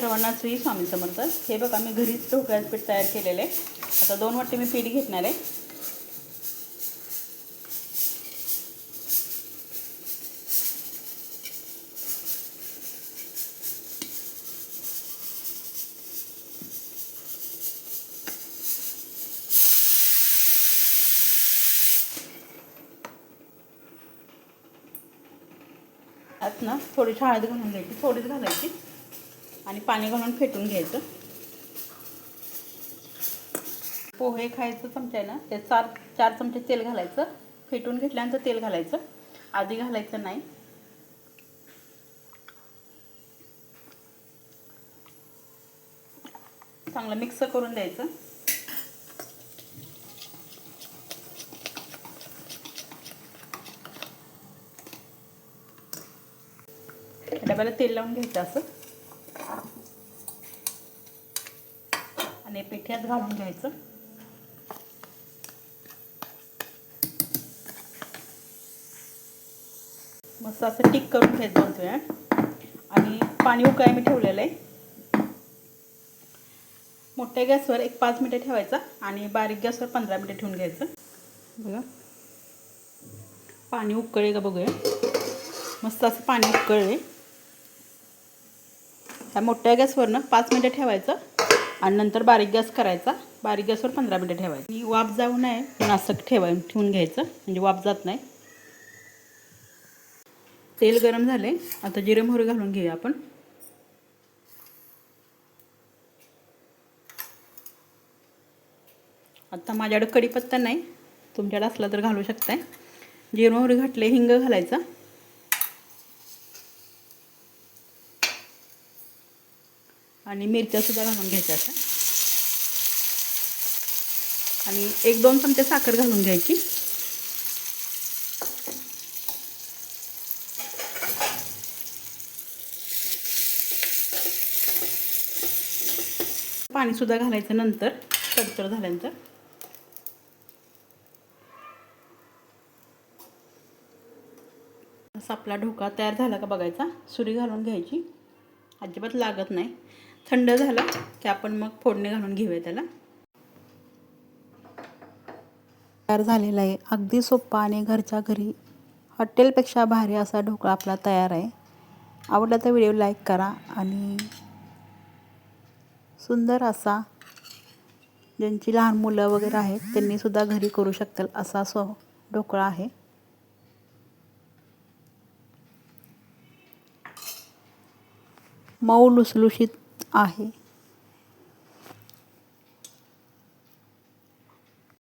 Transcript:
सर्वांना श्री स्वामी समर्थ. हे बघा मी घरीच ढोकळ्याचं पीठ तयार केलेलं आहे. आता दोन वाटी मी पीठ घेतणार आहे. यात ना थोडीशी हळद घालून घ्यायची थोडीच घालायची. आणि पाणी घालून फेटून घ्यायचं. पोहे खायचं चमचा आहे ना ते चार चार चमचे तेल घालायचं. फेटून घेतल्यानंतर तेल घालायचं. आधी घालायचं नाही. चांगलं मिक्स करून द्यायचं. डब्याला तेल लावून घ्यायचं असं. आणि पिठ्यात घालून घ्यायचं. मस्त असं टिक करून घ्यायचं दोन वेळा आणि पाणी उकळाय मी ठेवलेलं आहे. मोठ्या गॅसवर एक पाच मिनिटं ठेवायचं आणि बारीक गॅसवर पंधरा मिनिटं ठेवून घ्यायचं. बघा. पाणी उकळे का बघूया. मस्त असं पाणी उकळले ह्या मोठ्या गॅसवर ना पाच मिनटं ठेवायचं. आणि नंतर बारीक गॅस करायचा. बारीक गॅसवर पंधरा मिनटं ठेवायचं. आणि वाफ जाऊ नये म्हणून असं ठेवाय ठेवून घ्यायचं. म्हणजे वाफ जात नाही. तेल गरम झाले आता जिरे मोहरी घालून घेऊया आपण. आता माझ्याकडे कढीपत्ता नाही. तुमच्याकडे असला तर घालू शकताय. जिरे मोहरी घातले हिंग घालायचा. आणि मिरच्यासुद्धा घालून घ्यायच्या अशा. आणि एक दोन चमचे साखर घालून घ्यायची. पाणीसुद्धा घालायचं नंतर तडतड झाल्यानंतर. असा आपला ढोका तयार झाला का बघायचा. सुरी घालून घ्यायची. अजिबात लागत नाही. थंड झाला की आपण मग फोडणी घालून घेऊया त्याला. तयार झालेला आहे. अगदी सोप्पा आणि घरच्या घरी हॉटेलपेक्षा भारी असा ढोकळा आपला तयार आहे. आवडला तर व्हिडिओ लाईक करा आणि सुंदर असा ज्यांची लहान मुलं वगैरे आहेत त्यांनीसुद्धा घरी करू शकतील असा सो ढोकळा आहे. मऊ लुसलुशीत आहे.